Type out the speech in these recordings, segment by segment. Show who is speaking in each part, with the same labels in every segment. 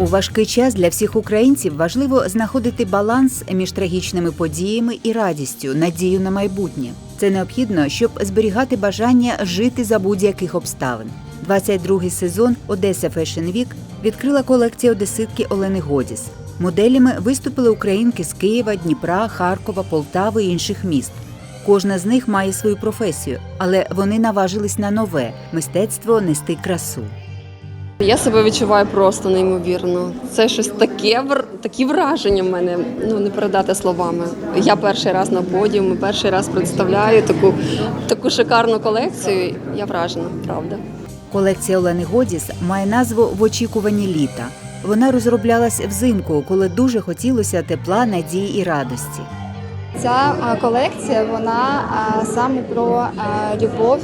Speaker 1: У важкий час для всіх українців важливо знаходити баланс між трагічними подіями і радістю, надію на майбутнє. Це необхідно, щоб зберігати бажання жити за будь-яких обставин. 22-й сезон Одеса Fashion Week відкрила колекція одеситки Олени Годіс. Моделями виступили українки з Києва, Дніпра, Харкова, Полтави і інших міст. Кожна з них має свою професію, але вони наважились на нове мистецтво нести красу.
Speaker 2: Я себе відчуваю просто неймовірно. Це щось таке такі враження в мене ну не передати словами. Я перший раз на подіумі, перший раз представляю таку, таку шикарну колекцію. Я вражена, правда.
Speaker 1: Колекція Олени Годіс має назву В очікуванні літа. Вона розроблялась взимку, коли дуже хотілося тепла, надії і радості.
Speaker 3: Ця колекція вона саме про любов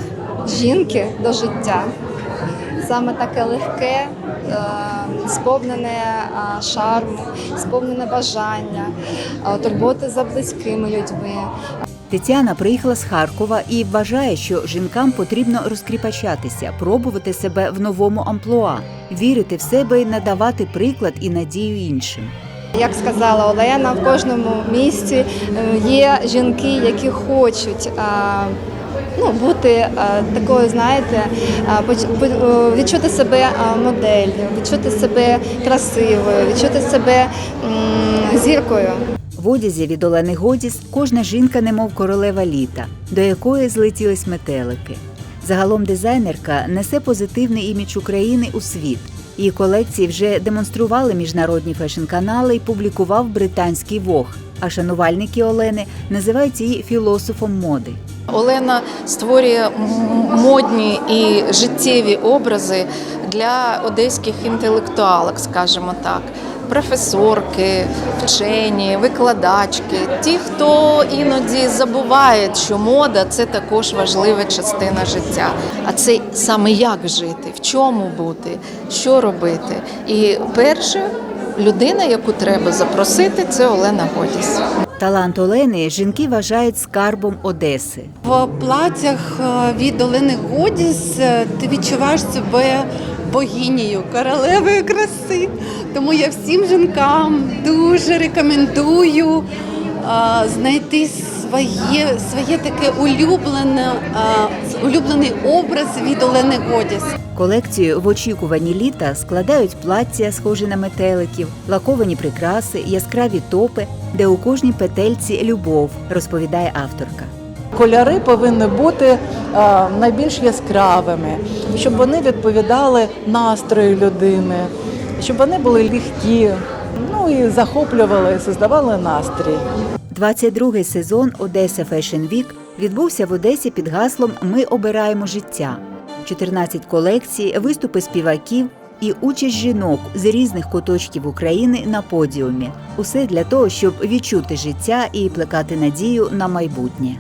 Speaker 3: жінки до життя. Саме таке легке, е, сповнене шарму, сповнене бажання, турботи за близькими людьми.
Speaker 1: Тетяна приїхала з Харкова і вважає, що жінкам потрібно розкріпачатися, пробувати себе в новому амплуа, вірити в себе і надавати приклад і надію іншим.
Speaker 3: Як сказала Олена, в кожному місті е, є жінки, які хочуть ну, бути такою, знаєте, е, відчути себе моделлю, відчути себе красивою, відчути себе зіркою.
Speaker 1: В одязі від Олени Годіс кожна жінка немов королева літа, до якої злетілись метелики. Загалом дизайнерка несе позитивний імідж України у світ. Її колекції вже демонстрували міжнародні фешн-канали і публікував британський Вог. А шанувальники Олени називають її філософом моди.
Speaker 4: Олена створює модні і життєві образи для одеських інтелектуалок, скажімо так. Професорки, вчені, викладачки, ті, хто іноді забуває, що мода це також важлива частина життя. А це саме як жити, в чому бути, що робити. І перша людина, яку треба запросити, це Олена Годіс.
Speaker 1: Талант Олени жінки вважають скарбом Одеси.
Speaker 5: В платтях е, від Олени Годіс е, ти відчуваєш себе богинею, королевою краси. Тому я всім жінкам дуже рекомендую е, знайти своє, своє таке улюблене, улюблений образ від Олени Годіс.
Speaker 1: Колекцію в очікуванні літа складають плаття, схожі на метеликів, лаковані прикраси, яскраві топи, де у кожній петельці любов, розповідає авторка.
Speaker 6: Кольори повинні бути найбільш яскравими, щоб вони відповідали настрою людини, щоб вони були легкі, ну і захоплювали, создавали настрій.
Speaker 1: 22-й сезон Одеса Fashion Week відбувся в Одесі під гаслом Ми обираємо життя. 14 колекцій, виступи співаків і участь жінок з різних куточків України на подіумі. Усе для того, щоб відчути життя і плекати надію на майбутнє.